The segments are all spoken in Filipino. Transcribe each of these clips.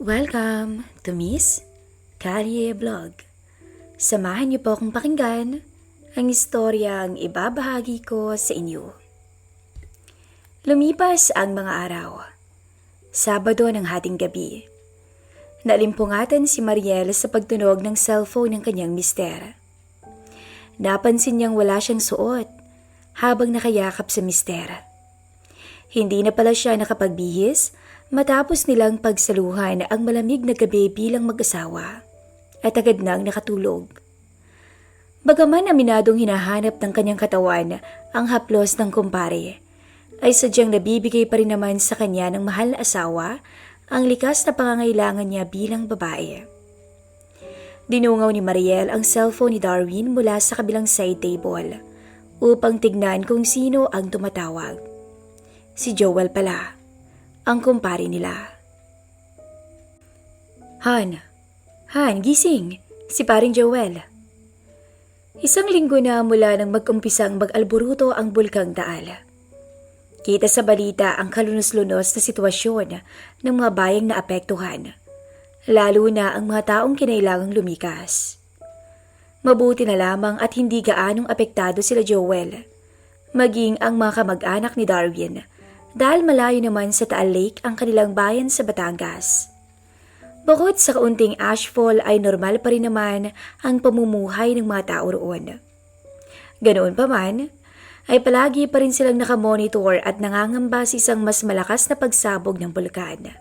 Welcome to Miss Carrie Vlog. Samahan niyo po akong pakinggan ang istoryang ibabahagi ko sa inyo. Lumipas ang mga araw. Sabado ng hating gabi. Nalimpungatan si Mariel sa pagtunog ng cellphone ng kanyang mister. Napansin niyang wala siyang suot habang nakayakap sa mister. Hindi na pala siya nakapagbihis matapos nilang pagsaluhan ang malamig na gabi bilang mag-asawa at agad nang nakatulog. Bagaman aminadong hinahanap ng kanyang katawan ang haplos ng kumpare, ay sadyang nabibigay pa rin naman sa kanya ng mahal na asawa ang likas na pangangailangan niya bilang babae. Dinungaw ni Mariel ang cellphone ni Darwin mula sa kabilang side table upang tignan kung sino ang tumatawag. Si Joel pala, ang kumpare nila. Han, Han, gising, si paring Joel. Isang linggo na mula nang mag-umpisang mag-alburuto ang bulkang Taal. Kita sa balita ang kalunos-lunos na sitwasyon ng mga bayang naapektuhan, lalo na ang mga taong kinailangang lumikas. Mabuti na lamang at hindi gaanong apektado sila Joel, maging ang mga kamag-anak ni Darwin dahil malayo naman sa Taal Lake ang kanilang bayan sa Batangas. Bukod sa kaunting ashfall ay normal pa rin naman ang pamumuhay ng mga tao roon. Ganoon pa man, ay palagi pa rin silang nakamonitor at nangangamba sa isang mas malakas na pagsabog ng bulkan.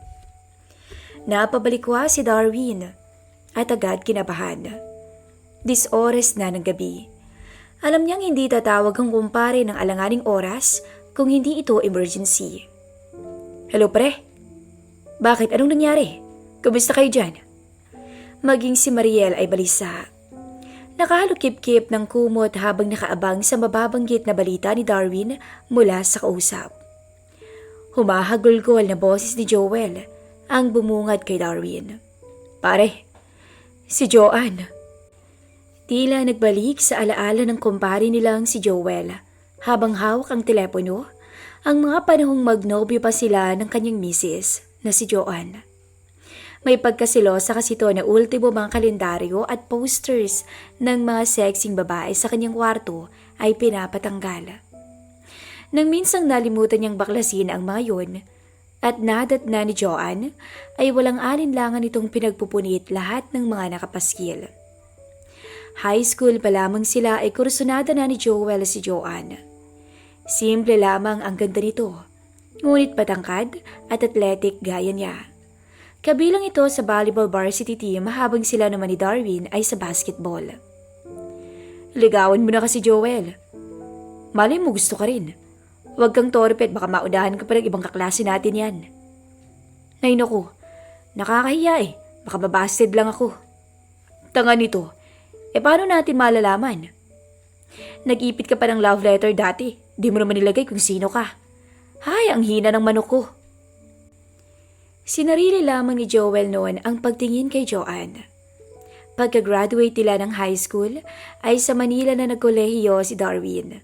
Napabalikwa si Darwin at agad kinabahan. Dis oras na ng gabi. Alam niyang hindi tatawag ang kumpare ng alanganing oras kung hindi ito emergency. Hello pre? Bakit? Anong nangyari? Kumusta kayo dyan? Maging si Mariel ay balisa. Nakahalukip-kip ng kumot habang nakaabang sa mababanggit na balita ni Darwin mula sa kausap. Humahagulgol na boses ni Joel ang bumungad kay Darwin. Pare, si Joanne. Tila nagbalik sa alaala ng kumpare nilang si Joel habang hawak ang telepono ang mga panahong magnobyo pa sila ng kanyang misis na si Joanne. May pagkasilosa kasi to na ultimo mga kalendaryo at posters ng mga sexing babae sa kanyang kwarto ay pinapatanggal. Nang minsang nalimutan niyang baklasin ang mga yun, at nadat na ni Joanne, ay walang alinlangan itong pinagpupunit lahat ng mga nakapaskil. High school pa lamang sila ay kursunada na ni Joel si Joanne. Simple lamang ang ganda nito, ngunit patangkad at athletic gaya niya. Kabilang ito sa volleyball varsity team habang sila naman ni Darwin ay sa basketball. Ligawan mo na kasi Joel. Malay mo gusto ka rin. Huwag kang torpe at baka maudahan ka pa ng ibang kaklase natin yan. Nay naku, nakakahiya eh. Baka babasted lang ako. Tanga nito. E paano natin malalaman? Nag-ipit ka pa ng love letter dati. Di mo naman nilagay kung sino ka. Hay, ang hina ng manok ko. Sinarili lamang ni Joel noon ang pagtingin kay Joanne. Pagka-graduate nila ng high school, ay sa Manila na nagkolehiyo si Darwin.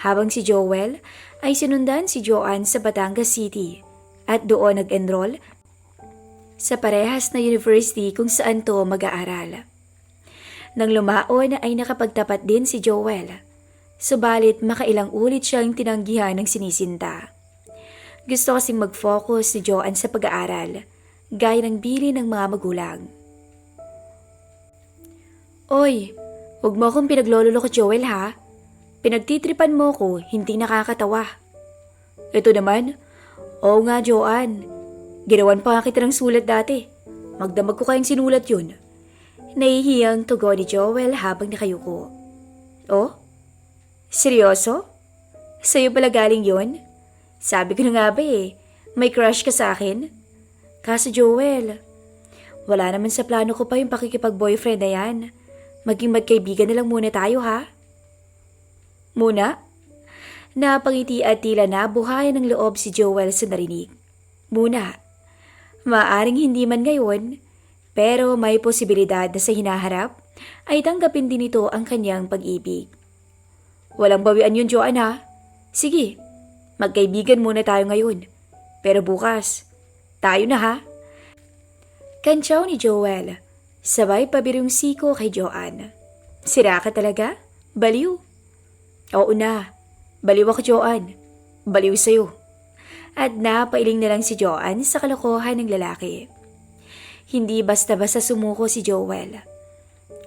Habang si Joel ay sinundan si Joanne sa Batangas City at doon nag-enroll sa parehas na university kung saan to mag-aaral. Nang lumaon ay nakapagtapat din si Joel. Subalit makailang ulit siyang tinanggihan ng sinisinta. Gusto kasing mag-focus si Joanne sa pag-aaral, gaya ng bili ng mga magulang. Oy, huwag mo akong pinaglololo ko Joel ha. Pinagtitripan mo ko, hindi nakakatawa. Ito naman, oo nga Joanne, ginawan pa nga kita ng sulat dati. Magdamag ko kayang sinulat yun. Nahihiyang tugon ni Joel habang nakayuko. Oh? Seryoso? Sa'yo pala galing yon? Sabi ko na nga ba eh, may crush ka sa akin? Kaso Joel, wala naman sa plano ko pa yung pakikipag-boyfriend na yan. Maging magkaibigan na lang muna tayo ha? Muna? Napangiti at tila nabuhayan ng loob si Joel sa narinig. Muna. Maaring hindi man ngayon, pero may posibilidad na sa hinaharap ay tanggapin din ito ang kanyang pag-ibig. Walang bawian yun, Joanne ha? Sige, Magkaibigan muna tayo ngayon. Pero bukas, tayo na ha? Kantsaw ni Joel. Sabay pabirong siko kay Joanne. Sira ka talaga? Baliw? Oo na. Baliw ako, Joanne. Baliw sa'yo. At napailing na lang si Joanne sa kalokohan ng lalaki. Hindi basta-basta sumuko si Joel.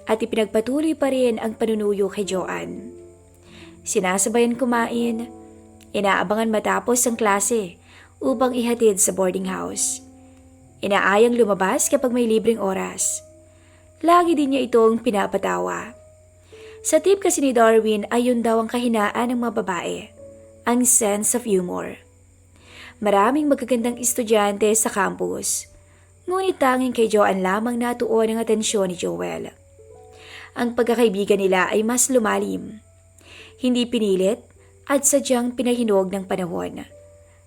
At ipinagpatuloy pa rin ang panunuyo kay Joanne. Sinasabayan kumain, inaabangan matapos ang klase upang ihatid sa boarding house. Inaayang lumabas kapag may libreng oras. Lagi din niya itong pinapatawa. Sa tip kasi ni Darwin ay yun daw ang kahinaan ng mga babae, ang sense of humor. Maraming magagandang estudyante sa campus, ngunit tanging kay Joanne lamang natuon ang atensyon ni Joel. Ang pagkakaibigan nila ay mas lumalim. Hindi pinilit at sadyang pinahinog ng panahon.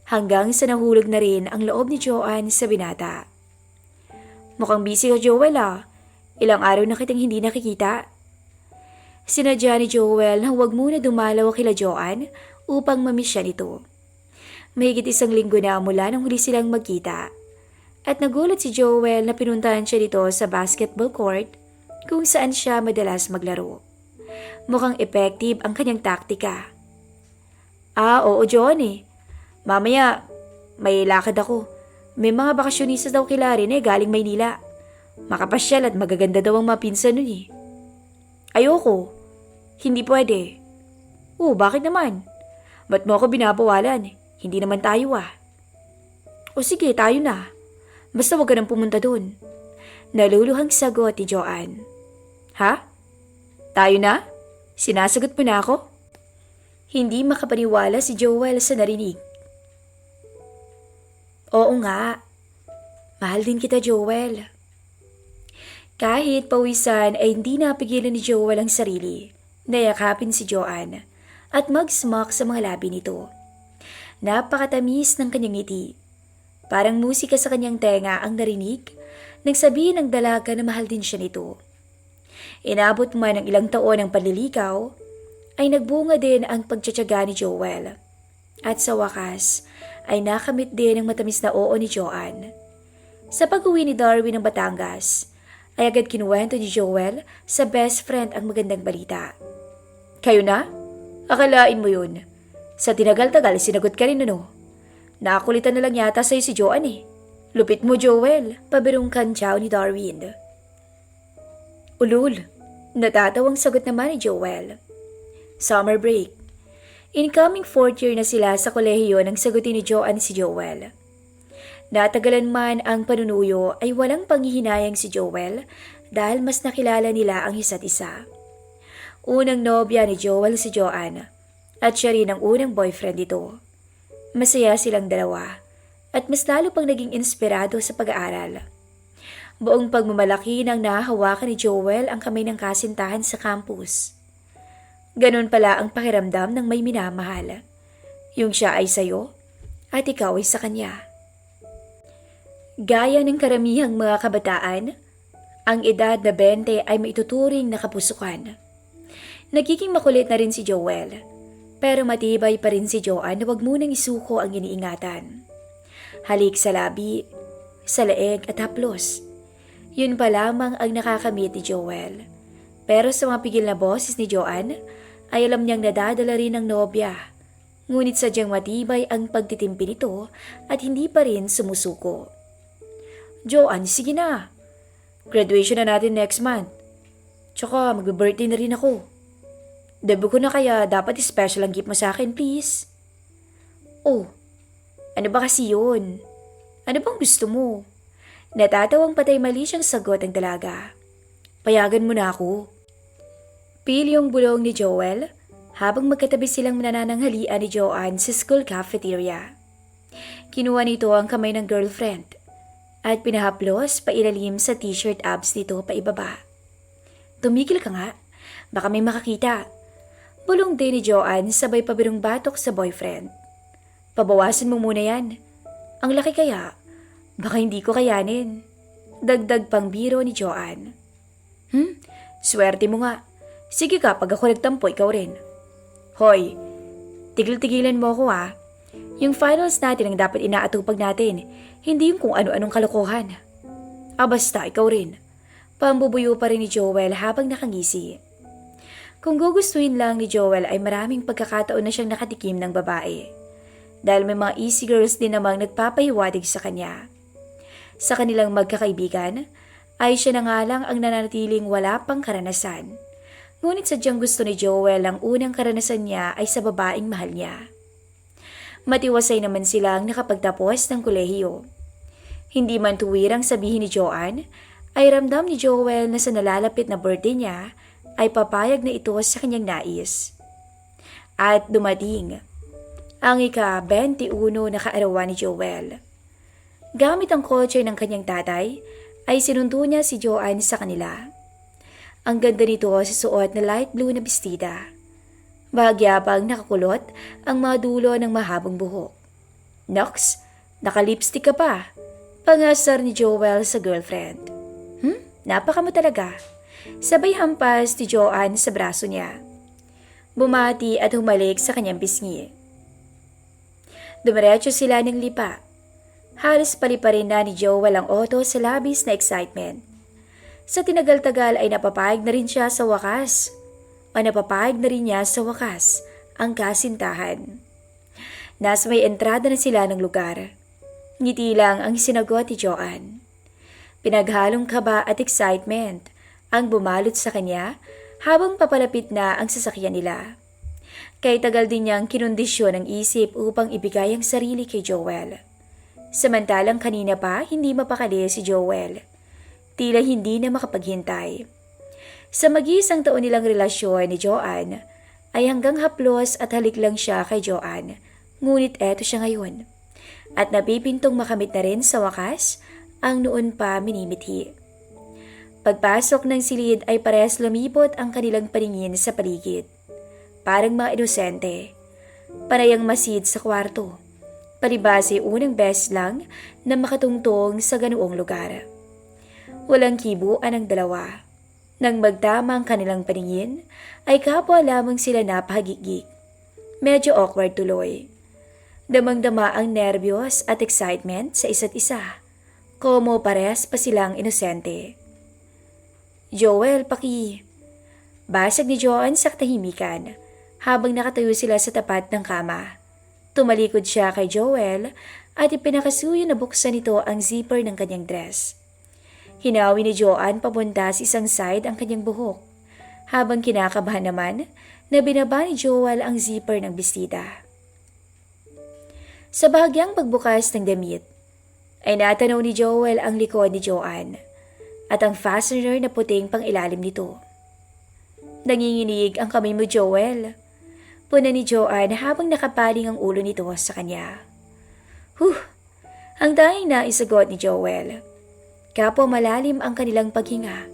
Hanggang sa nahulog na rin ang loob ni Joanne sa binata. Mukhang busy ka Joel ah. Ilang araw na kitang hindi nakikita. Sinadya ni Joel na huwag muna dumalaw kila Joanne upang mamiss siya nito. Mahigit isang linggo na mula nang huli silang magkita. At nagulat si Joel na pinuntahan siya dito sa basketball court kung saan siya madalas maglaro. Mukhang effective ang kanyang taktika. Ah, oo Johnny. Mamaya, may lakad ako. May mga bakasyonista daw kila rin eh galing Maynila. Makapasyal at magaganda daw ang mapinsan nun eh. Ayoko. Hindi pwede. Oo, bakit naman? Ba't mo ako binabawalan? Hindi naman tayo ah. O sige, tayo na. Basta wag ka nang pumunta dun. Naluluhang sagot ni Joanne. Ha? Tayo na? Sinasagot mo na ako? Hindi makapaniwala si Joel sa narinig. Oo nga. Mahal din kita, Joel. Kahit pawisan ay hindi napigilan ni Joel ang sarili. Nayakapin si Joanne at mag-smack sa mga labi nito. Napakatamis ng kanyang ngiti. Parang musika sa kanyang tenga ang narinig, nagsabihin ng dalaga na mahal din siya nito. Inabot man ng ilang taon ng panliligaw, ay nagbunga din ang pagtsatsaga ni Joel. At sa wakas, ay nakamit din ang matamis na oo ni Joanne. Sa pag-uwi ni Darwin ng Batangas, ay agad kinuwento ni Joel sa best friend ang magandang balita. Kayo na? Akalain mo yun. Sa tinagal-tagal, sinagot ka rin ano? Nakakulitan na lang yata sa'yo si Joanne eh. Lupit mo, Joel. Pabirong kantsaw ni Darwin. Ulul. Natatawang sagot naman ni Joel. Summer break. Incoming fourth year na sila sa kolehiyo nang sagutin ni Joanne si Joel. Natagalan man ang panunuyo ay walang panghihinayang si Joel dahil mas nakilala nila ang isa't isa. Unang nobya ni Joel si Joanne at siya rin ang unang boyfriend nito. Masaya silang dalawa at mas lalo pang naging inspirado sa pag-aaral. Buong pagmamalaki nang nahahawakan ni Joel ang kamay ng kasintahan sa campus. Ganon pala ang pakiramdam ng may minamahal. Yung siya ay sayo at ikaw ay sa kanya. Gaya ng karamihang mga kabataan, ang edad na 20 ay maituturing na kapusukan. Nagiging makulit na rin si Joel, pero matibay pa rin si Joanne na wag munang isuko ang iniingatan. Halik sa labi, sa leeg at haplos. Yun pa lamang ang nakakamit ni Joel. Pero sa mga pigil na boses ni Joanne, ay alam niyang nadadala rin ng nobya. Ngunit sadyang matibay ang pagtitimpi nito at hindi pa rin sumusuko. Joanne, sige na. Graduation na natin next month. Tsaka magbe-birthday na rin ako. Debut ko na kaya dapat special ang gift mo sa akin, please. Oh, ano ba kasi yun? Ano bang gusto mo? Natatawang patay mali siyang sagot ng dalaga. Payagan mo na ako. Pil yung bulong ni Joel habang magkatabi silang nanananghalian ni Joanne sa school cafeteria. Kinuha nito ang kamay ng girlfriend at pinahaplos pa ilalim sa t-shirt abs nito pa ibaba. Tumigil ka nga, baka may makakita. Bulong din ni Joanne sabay pabirong batok sa boyfriend. Pabawasan mo muna yan. Ang laki kaya, baka hindi ko kayanin. Dagdag pang biro ni Joanne. Hmm, swerte mo nga. Sige ka, pag ako nagtampo, ikaw rin. Hoy, tigil-tigilan mo ako ah. Yung finals natin ang dapat inaatupag natin, hindi yung kung ano-anong kalokohan. Ah basta, ikaw rin. Pambubuyo pa rin ni Joel habang nakangisi. Kung gugustuhin lang ni Joel ay maraming pagkakataon na siyang nakatikim ng babae. Dahil may mga easy girls din namang nagpapahiwatig sa kanya. Sa kanilang magkakaibigan, ay siya na nga lang ang nanatiling wala pang karanasan. Ngunit sadyang gusto ni Joel ang unang karanasan niya ay sa babaeng mahal niya. Matiwasay naman silang nakapagtapos ng kolehiyo. Hindi man tuwirang sabihin ni Joanne, ay ramdam ni Joel na sa nalalapit na birthday niya ay papayag na ito sa kanyang nais. At dumating ang ika-21 na kaarawan ni Joel. Gamit ang kotse ng kanyang tatay, ay sinundo niya si Joanne sa kanila. Ang ganda nito sa suot na light blue na bestida. Bahagya pang nakakulot ang mga dulo ng mahabang buhok. Nox, nakalipstick ka pa. Pangasar ni Joel sa girlfriend. Hmm? Napaka mo talaga. Sabay hampas ni Joanne sa braso niya. Bumati at humalik sa kanyang pisngi. Dumiretso sila ng lipa. Halos palipa rin na ni Joel ang auto sa labis na excitement. Sa tinagal-tagal ay napapayag na rin siya sa wakas. O napapayag na rin niya sa wakas ang kasintahan. Nasa may entrada na sila ng lugar. Ngiti lang ang sinagot ni Joanne. Pinaghalong kaba at excitement ang bumalot sa kanya habang papalapit na ang sasakyan nila. Kay tagal din niyang kinondisyon ang isip upang ibigay ang sarili kay Joel. Samantalang kanina pa hindi mapakali si Joel. Tila hindi na makapaghintay. Sa mag-iisang taon nilang relasyon ni Joanne, ay hanggang haplos at halik lang siya kay Joanne. Ngunit eto siya ngayon. At napipintong makamit na rin sa wakas ang noon pa minimithi. Pagpasok ng silid ay parehas lumibot ang kanilang paningin sa paligid. Parang mga inosente. Parayang masid sa kwarto. Palibase unang best lang na makatungtong sa ganoong lugar. Walang kibuan ang dalawa. Nang magtama ang kanilang paningin, ay kapwa lamang sila napahagigik. Medyo awkward tuloy. Damang-dama ang nervyos at excitement sa isa't isa. Como parehas pa silang inosente. Joel, paki. Basag ni Joan sa katahimikan habang nakatayo sila sa tapat ng kama. Tumalikod siya kay Joel at ipinakasuyo na buksan nito ang zipper ng kanyang dress. Hinawi ni Joan papunta sa isang side ang kanyang buhok, habang kinakabahan naman na binaba ni Joel ang zipper ng bestida. Sa bahagyang pagbukas ng damit, ay natanaw ni Joel ang likod ni Joan at ang fastener na puting pang ilalim nito. Nanginginig ang kamay mo, Joel. Puna ni Joan habang nakapaling ang ulo nito sa kanya. Huh! Ang dahing na isagot ni Joel. Kapwa malalim ang kanilang paghinga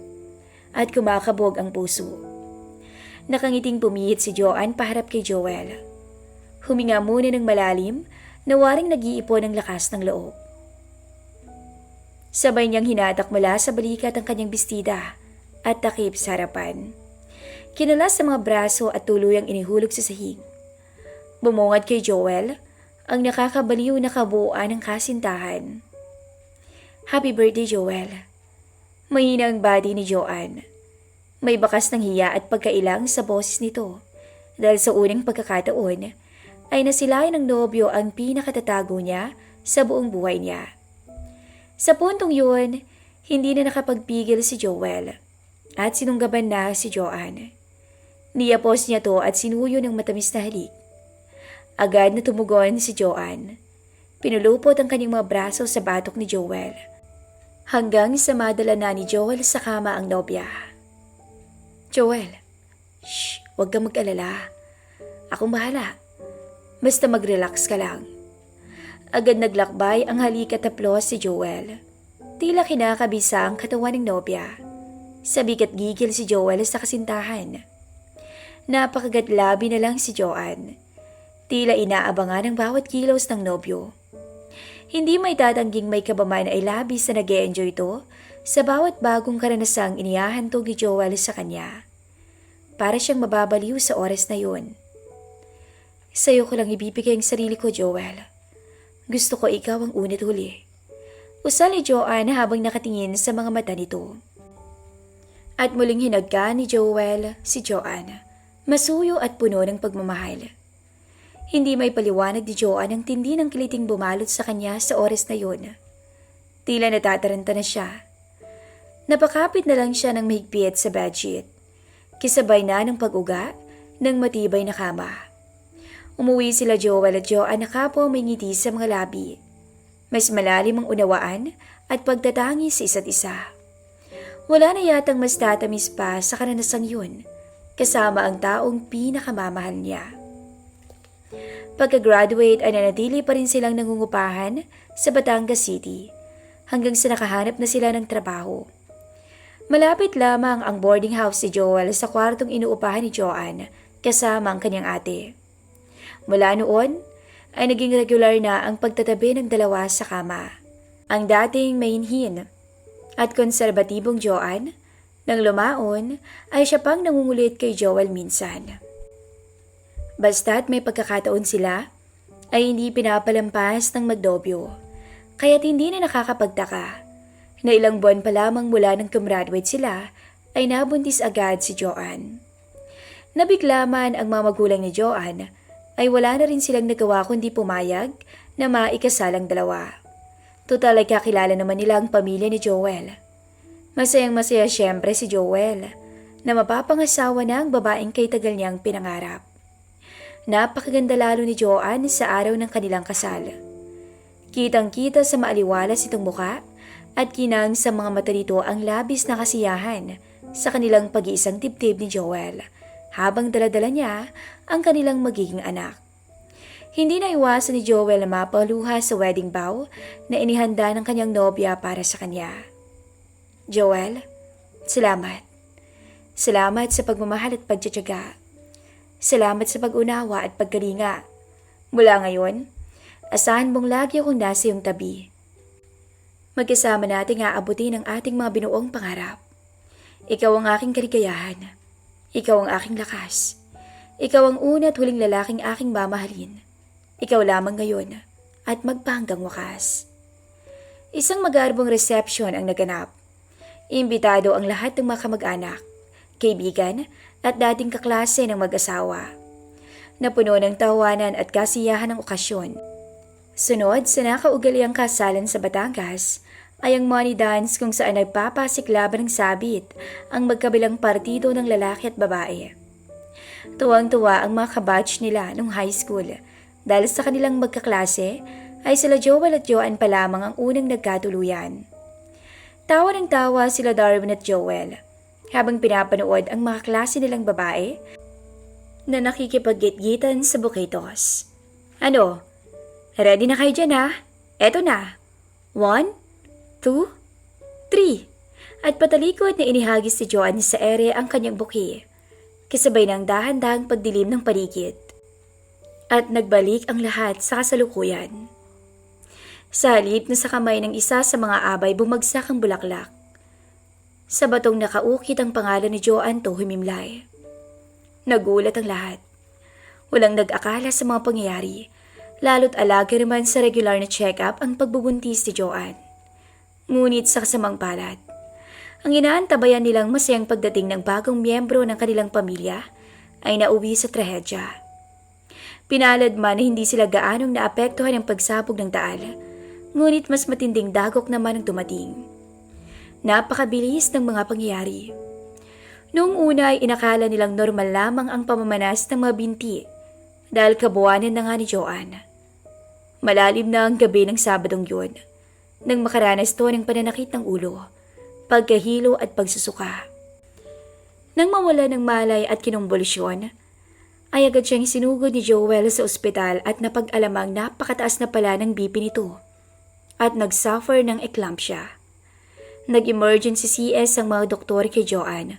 at kumakabog ang puso. Nakangiting pumihit si Joan paharap kay Joel. Huminga muna ng malalim na waring nag-iipon ng lakas ng loob. Sabay niyang hinatak mula sa balikat ang kanyang bestida at takip sa harapan. Kinalas sa mga braso at tuluyang inihulog sa sahig. Bumungad kay Joel ang nakakabaliw na kabuuan ng kasintahan. Happy birthday, Joel. Mahina ang body ni Joanne. May bakas ng hiya at pagkailang sa boses nito dahil sa unang pagkakataon ay nasilayan ng nobyo ang pinakatatago niya sa buong buhay niya. Sa puntong yun, hindi na nakapagpigil si Joel at sinunggaban na si Joanne. Niyapos niya to at sinuyo ng matamis na halik. Agad na tumugon si Joanne. Pinulupot ang kanyang mga braso sa batok ni Joel. Hanggang sa madala na ni Joel sa kama ang nobya. Joel, shh, huwag kang mag-alala. Akong bahala. Basta mag-relax ka lang. Agad naglakbay ang halik at taplos si Joel. Tila kinakabisa ang katawan ng nobya. Sabik at gigil si Joel sa kasintahan. Napakagatlabi na lang si Joanne. Tila inaabangan ang bawat kilos ng nobyo. Hindi may tatangging may kabaman ay labis na nag enjoy ito sa bawat bagong karanasang inihahantog ni Joel sa kanya. Para siyang mababaliw sa oras na yun. Sa'yo ko lang ibibigay ang sarili ko, Joel. Gusto ko ikaw ang unit huli. Usal ni Joanne habang nakatingin sa mga mata nito. At muling hinagka ni Joel si Joanne, masuyo at puno ng pagmamahal. Hindi may paliwanag ni Joanne ang tindi ng kiliting bumalot sa kanya sa oras na yun. Tila natataranta na siya. Napakapit na lang siya ng mahigpit sa bedsheet. Kisabay na ng pag-uga ng matibay na kama. Umuwi sila Joel at Joanne na kapwa may ngiti sa mga labi. Mas malalim ang unawaan at pagtatangi sa isa't isa. Wala na yatang mas tatamis pa sa karanasang yun, kasama ang taong pinakamamahal niya. Pagka-graduate ay nanatili pa rin silang nangungupahan sa Batangas City hanggang sa nakahanap na sila ng trabaho. Malapit lamang ang boarding house si Joel sa kwartong inuupahan ni Joanne kasama ang kanyang ate. Mula noon, ay naging regular na ang pagtatabi ng dalawa sa kama. Ang dating mainhin at konserbatibong Joanne, nang lumaon ay siya pang nangungulit kay Joel minsan. Basta't may pagkakataon sila, ay hindi pinapalampas ng magdobyo. Kaya't hindi na nakakapagtaka na ilang buwan pa lamang mula nang kumraduate sila ay nabuntis agad si Joanne. Nabigla man ang mga magulang ni Joanne ay wala na rin silang nagawa kundi pumayag na maikasalang dalawa. Total ay kakilala naman nila ang pamilya ni Joel. Masayang masaya siyempre si Joel na mapapangasawa na ang babaeng kay tagal niyang pinangarap. Napakaganda lalo ni Joanne sa araw ng kanilang kasal. Kitang-kita sa maaliwalas itong muka at kinang sa mga mata nito ang labis na kasiyahan sa kanilang pag-iisang tibtib ni Joel habang daladala niya ang kanilang magiging anak. Hindi na iwasan ni Joel na mapaluha sa wedding vow na inihanda ng kanyang nobya para sa kanya. Joel, salamat. Salamat sa pagmamahal at pagtsatsaga. Salamat sa pag-unawa at pagkalinga. Mula ngayon, asahan mong lagi akong nasa iyong tabi. Magkasama nating aabutin ang ating mga binuong pangarap. Ikaw ang aking kaligayahan. Ikaw ang aking lakas. Ikaw ang una at huling lalaking aking mamahalin. Ikaw lamang ngayon at magpanggang wakas. Isang magarbong reception ang naganap. Imbitado ang lahat ng mga kamag-anak, kaibigan at dating kaklase ng mag-asawa. Napuno ng tawanan at kasiyahan ng okasyon. Sunod sa nakaugaliang kasalan sa Batangas ay ang money dance kung saan nagpapasiklaban ng sabit ang magkabilang partido ng lalaki at babae. Tuwang-tuwa ang mga kabatch nila nung high school dahil sa kanilang magkaklase ay sila Joel at Joanne pa lamang ang unang nagkatuluyan. Tawa ng tawa sila Darwin at Joel habang pinapanood ang mga klase nilang babae na nakikipaggit-gitan sa bukitos. Ano? Ready na kayo dyan ha? Eto na. One, two, three. At patalikod na inihagis si Joanne sa ere ang kanyang buki. Kasabay ng dahan-dahang pagdilim ng paligid. At nagbalik ang lahat sa kasalukuyan. Sa halip na sa kamay ng isa sa mga abay bumagsak ang bulaklak. Sa batong nakaukit ang pangalan ni Joanne to humimlay. Nagulat ang lahat. Walang nag-akala sa mga pangyayari, lalo't alaga naman sa regular na check-up ang pagbubuntis ni Joanne. Ngunit sa kasamang palad, ang inaantabayan nilang masayang pagdating ng bagong miyembro ng kanilang pamilya ay nauwi sa trahedya. Pinalad man na hindi sila gaanong naapektuhan ng pagsabog ng taal, ngunit mas matinding dagok naman ang dumating. Napakabilis ng mga pangyayari. Noong una ay inakala nilang normal lamang ang pamamanas ng mga binti dahil kabuwanan na nga ni Joanne. Malalim na ang gabi ng Sabadong yun nang makaranas to ng pananakit ng ulo, pagkahilo at pagsusuka. Nang mawala ng malay at kinumbulsyon, ay agad siyang sinugod ni Joel sa ospital at napag-alamang napakataas na pala ng BP nito at nag-suffer ng eclampsia. Nag-emergency CS ang mga doktor kay Joanne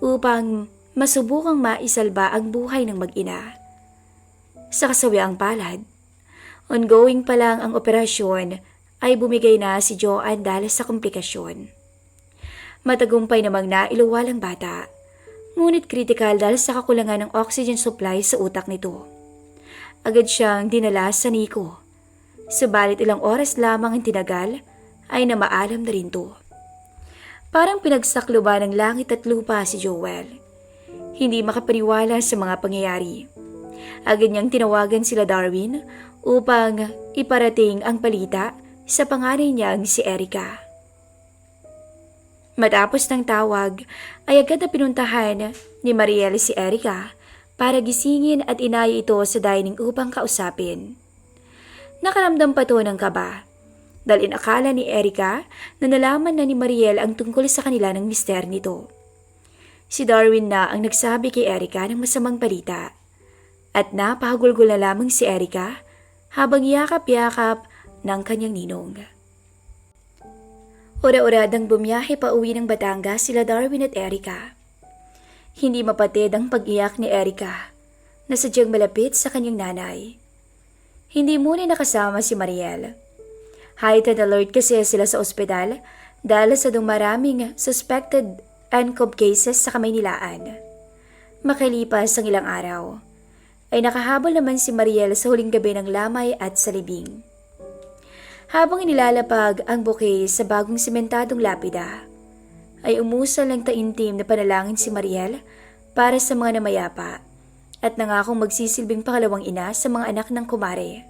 upang masubukang maisalba ang buhay ng mag-ina. Sa kasawiang palad, ongoing pa lang ang operasyon ay bumigay na si Joanne dahil sa komplikasyon. Matagumpay namang nailuwal ang bata, ngunit kritikal dahil sa kakulangan ng oxygen supply sa utak nito. Agad siyang dinala sa Nico. Subalit ilang oras lamang ang tinagal ay namaalam na rin to. Parang pinagsakluban ng langit at lupa si Joel. Hindi makapaniwala sa mga pangyayari. Agad niyang tinawagan sila Darwin upang iparating ang balita sa panganay niyang si Erica. Matapos ng tawag, ay agad na pinuntahan ni Mariel si Erica para gisingin at inaya ito sa dining upang kausapin. Nakaramdam pa to ng kaba dahil inakala ni Erica na nalaman na ni Mariel ang tungkol sa kanila ng mister nito. Si Darwin na ang nagsabi kay Erica ng masamang balita at napahagulgol na lamang si Erica habang yakap-yakap ng kanyang ninong. Ora-oradang bumiyahe pa uwi ng Batangas sila Darwin at Erica. Hindi mapatid ang pag-iyak ni Erica na sadyang malapit sa kanyang nanay. Hindi muna nakasama si Mariel. Heightened alert kasi sila sa ospital dahil sa dumaraming suspected ANCOV cases sa Kamaynilaan. Makalipas ang ilang araw, ay nakahabol naman si Mariel sa huling gabi ng lamay at sa libing. Habang inilalapag ang bouquet sa bagong simentadong lapida, ay umusal ng taintim na panalangin si Mariel para sa mga namayapa at nangakong magsisilbing pangalawang ina sa mga anak ng kumare.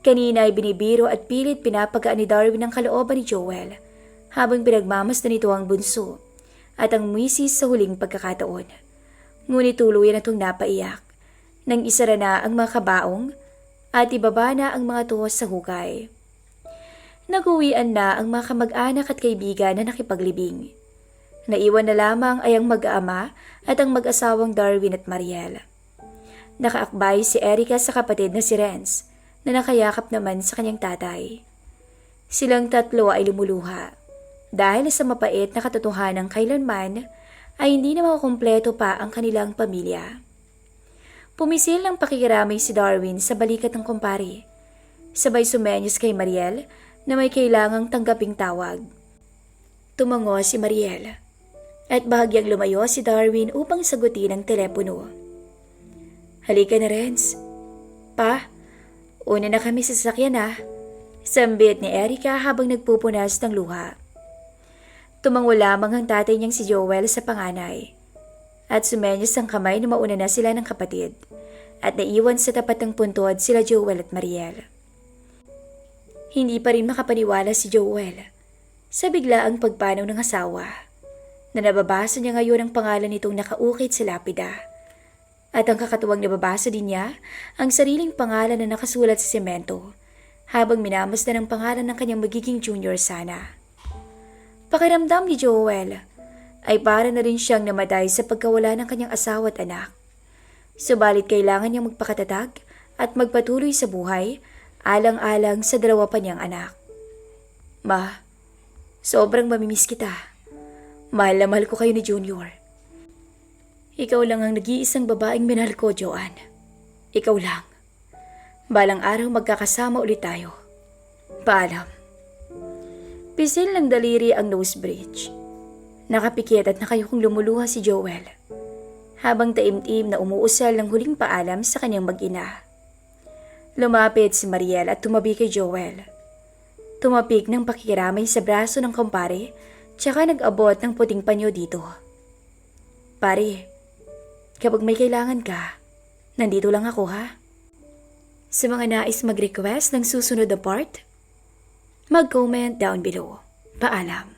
Kanina ay binibiro at pilit pinapagaan ni Darwin ang kalooban ni Joel habang pinagmamasdan nito ang bunso at ang misis sa huling pagkakataon. Ngunit tuluyan na itong napaiyak nang isara na ang mga kabaong at ibaba na ang mga tuwas sa hukay. Naguwian na ang mga kamag-anak at kaibigan na nakipaglibing. Naiwan na lamang ay ang mag-aama at ang mag-asawang Darwin at Mariel. Nakaakbay si Erica sa kapatid na si Renz na nakayakap naman sa kanyang tatay. Silang tatlo ay lumuluha dahil sa mapait na katotohanan kailanman ay hindi na makakumpleto pa ang kanilang pamilya. Pumisil ng pakikiramay si Darwin sa balikat ng kumpare. Sabay sumenyos kay Mariel na may kailangang tanggaping tawag. Tumango si Mariel at bahagyang lumayo si Darwin upang sagutin ang telepono. Halika na, Renz. Pa, una na kami sa sasakyan ah. Sambit ni Erica habang nagpupunas ng luha. Tumango lamang ang tatay niyang si Joel sa panganay. At sumenyos ang kamay na mauna na sila ng kapatid. At naiwan sa tapat ng puntod sila Joel at Mariel. Hindi pa rin makapaniwala si Joel sa biglaang pagpanaw ng asawa na nababasa niya ngayon ang pangalan nitong nakaukit sa lapida. At ang kakatuwang nababasa din niya ang sariling pangalan na nakasulat sa semento habang minamasdan ang pangalan ng kanyang magiging junior sana. Pakiramdam ni Joel ay para na rin siyang namatay sa pagkawala ng kanyang asawa at anak. Subalit kailangan niyang magpakatatag at magpatuloy sa buhay alang-alang sa dalawa pa niyang anak. Ma, sobrang mamimiss kita. Mahal na mahal ko kayo ni Junior. Ikaw lang ang nag-iisang babaeng minahal ko, Joanne. Ikaw lang. Balang araw magkakasama ulit tayo. Paalam. Pisil ng daliri ang nose bridge. Nakapikit at nakayukong lumuluha si Joel. Habang taimtim na umuusal ng huling paalam sa kanyang mag-ina. Lumapit si Mariel at tumabi kay Joel. Tumapik ng pakikiramay sa braso ng kumpare, tsaka nag-abot ng puting panyo dito. Pare, kapag may kailangan ka, nandito lang ako ha. Sa mga nais mag-request ng susunod na part, mag-comment down below. Paalam.